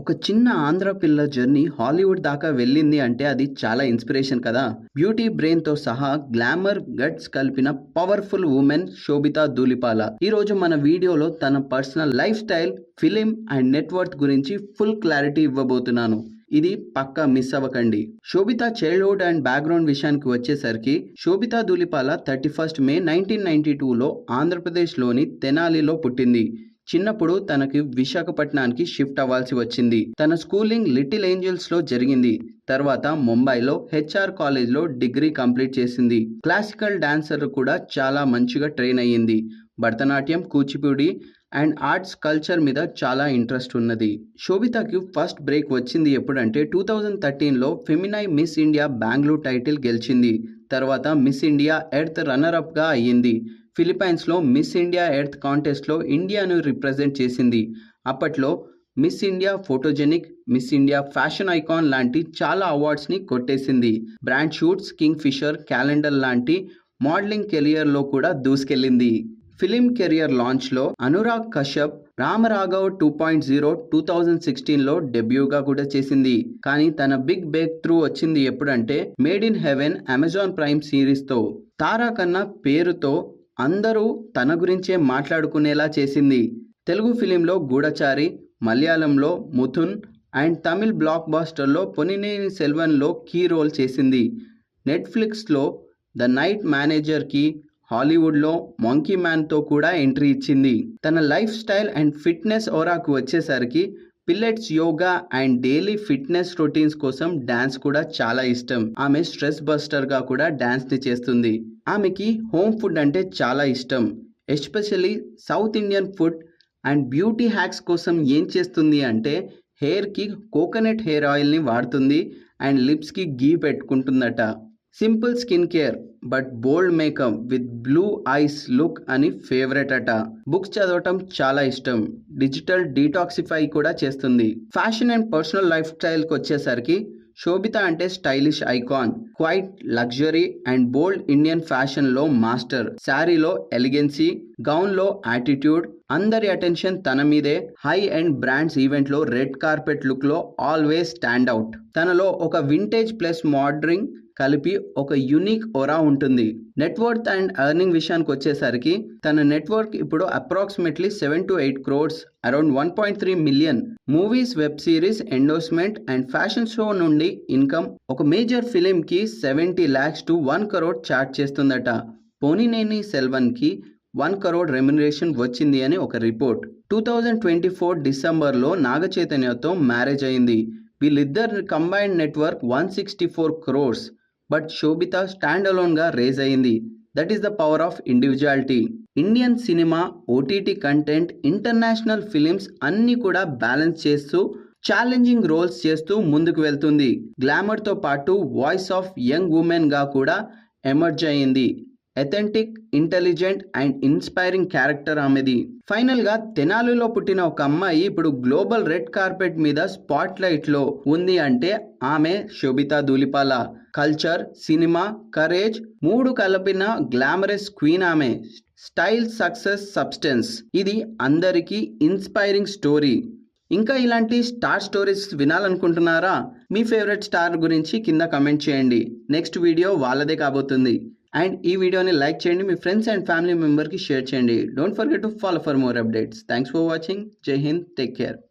ఒక చిన్న ఆంధ్ర పిల్ల జర్నీ హాలీవుడ్ దాకా వెళ్ళింది అంటే అది చాలా ఇన్స్పిరేషన్ కదా. బ్యూటీ బ్రెయిన్తో సహా గ్లామర్ గట్స్ కలిపిన పవర్ఫుల్ ఉమెన్ శోభితా దూలిపాల ఈ రోజు మన వీడియోలో తన personal life style film and network గురించి ఫుల్ క్లారిటీ ఇవ్వబోతున్నాను. ఇది పక్కా మిస్ అవ్వకండి. శోభిత చైల్డ్హుడ్ అండ్ బ్యాక్గ్రౌండ్ విషయానికి వచ్చేసరికి Sobhita Dhulipala thirty first May nineteen ninety టూలో ఆంధ్రప్రదేశ్లోని తెనాలిలో పుట్టింది. చిన్నప్పుడు తనకి విశాఖపట్నానికి షిఫ్ట్ అవ్వాల్సి వచ్చింది. తన స్కూలింగ్ లిటిల్ ఏంజల్స్లో జరిగింది. తర్వాత ముంబైలో హెచ్ఆర్ కాలేజ్లో డిగ్రీ కంప్లీట్ చేసింది. క్లాసికల్ డాన్సర్ కూడా చాలా మంచిగా ట్రైన్ అయ్యింది. Bharatanatyam Kuchipudi and arts culture మీద చాలా ఇంట్రెస్ట్ ఉన్నది. శోభితకి ఫస్ట్ బ్రేక్ వచ్చింది ఎప్పుడంటే two thousand థర్టీన్లో Femina Miss India Bengaluru title గెలిచింది. తర్వాత మిస్ ఇండియా ఎర్త్ రన్నర్ అప్గా అయ్యింది. ఫిలిప్పైన్స్లో మిస్ ఇండియా ఎర్త్ కాంటెస్ట్లో ఇండియాను రిప్రజెంట్ చేసింది. అప్పట్లో Miss India photogenic Miss India fashion icon లాంటి చాలా అవార్డ్స్ని కొట్టేసింది. Brand shoots king fissure calendar లాంటి మోడలింగ్ కెరియర్లో కూడా దూసుకెళ్ళింది. Film career లాంచ్లో Anurag Kashyap Raman Raghav two point zero two thousand సిక్స్టీన్లో డెబ్యూగా కూడా చేసింది. కానీ తన బిగ్ బ్రేక్ త్రూ వచ్చింది ఎప్పుడంటే Made in Heaven Amazon Prime సిరీస్తో. తారా కన్నా పేరుతో అందరూ తన గురించే మాట్లాడుకునేలా చేసింది. తెలుగు ఫిలింలో గూఢచారి మలయాళంలో ముథున్ అండ్ తమిళ్ బ్లాక్ బాస్టర్లో పొనినేని సెల్వన్లో కీ రోల్ చేసింది. నెట్ఫ్లిక్స్లో ద నైట్ మేనేజర్కి హాలీవుడ్లో మంకీ మ్యాన్తో కూడా ఎంట్రీ ఇచ్చింది. తన లైఫ్ స్టైల్ అండ్ ఫిట్నెస్ ఓరాకు వచ్చేసరికి pilates yoga and daily fitness routines కోసం డ్యాన్స్ కూడా చాలా ఇష్టం. ఆమె స్ట్రెస్ బస్టర్గా కూడా డ్యాన్స్ని చేస్తుంది. ఆమెకి హోమ్ ఫుడ్ అంటే చాలా ఇష్టం especially South Indian food and beauty hacks కోసం ఏం చేస్తుంది అంటే హెయిర్కి కోకోనట్ హెయిర్ ఆయిల్ని వాడుతుంది అండ్ లిప్స్కి గీ పెట్టుకుంటుందట. Simple skin care but bold makeup with blue eyes look అని ఫేవరెట్ అట. బుక్స్ చదవటం చాలా ఇష్టం డిజిటల్ డీటాక్సిఫై కూడా చేస్తుంది. ఫ్యాషన్ అండ్ పర్సనల్ లైఫ్ స్టైల్కి వచ్చేసరికి శోభిత అంటే stylish icon quiet luxury and bold Indian ఫ్యాషన్లో మాస్టర్. శారీలో ఎలిగెన్సీ గౌన్లో యాటిట్యూడ్. అందరి అటెన్షన్ తన మీదే. హై అండ్ బ్రాండ్స్ ఈవెంట్లో రెడ్ కార్పెట్ లుక్లో ఆల్వేస్ స్టాండ్ అవుట్. తనలో ఒక వింటేజ్ ప్లస్ మోడరింగ్ కలిపి ఒక యునిక్ ఒరా ఉంటుంది. నెట్వర్త్ అండ్ ఎర్నింగ్ విషయానికి వచ్చేసరికి తన నెట్వర్క్ ఇప్పుడు approximately seven to eight crores around one point three million movies web series endorsement and fashion show నుండి ఇన్కమ్ ఒక major ఫిలింకి seventy lakhs to one crore charge చేస్తుందట. పోనినేని సెల్వన్కి వన్ కరోడ్ రెమ్యునరేషన్ వచ్చింది అని ఒక report two thousand twenty four డిసెంబర్లో నాగ చైతన్యతో marriage అయింది. వీళ్ళిద్దరి combined network one sixty four crores but Sobhita stand అలోన్గా raise అయింది that is the power of individuality Indian cinema OTT content international films అన్నీ కూడా బ్యాలెన్స్ చేస్తూ ఛాలెంజింగ్ రోల్స్ చేస్తూ ముందుకు వెళ్తుంది. గ్లామర్తో పాటు వాయిస్ ఆఫ్ యంగ్ ఉమెన్గా కూడా ఎమర్జ్ అయింది authentic intelligent and inspiring character ఆమెది. ఫైనల్గా తెనాలిలో పుట్టిన ఒక అమ్మాయి ఇప్పుడు గ్లోబల్ రెడ్ కార్పెట్ మీద స్పాట్ లైట్లో ఉంది అంటే ఆమె Sobhita Dhulipala culture cinema courage మూడు కలిపిన గ్లామరస్ క్వీన్ ఆమె. స్టైల్ సక్సెస్ సబ్స్టెన్స్ ఇది అందరికీ ఇన్స్పైరింగ్ స్టోరీ ఇంకా ఇలాంటి స్టార్ స్టోరీస్ వినాలనుకుంటున్నారా? మీ ఫేవరెట్ స్టార్ గురించి కింద కమెంట్ చేయండి. నెక్స్ట్ వీడియో వాళ్ళదే కాబోతుంది. అండ్ ఈ వీడియోని లైక్ చేయండి మీ ఫ్రెండ్స్ అండ్ ఫ్యామిలీ మెంబర్కి షేర్ చేయండి. Don't forget to follow for more updates thanks for watching Jai Hind take care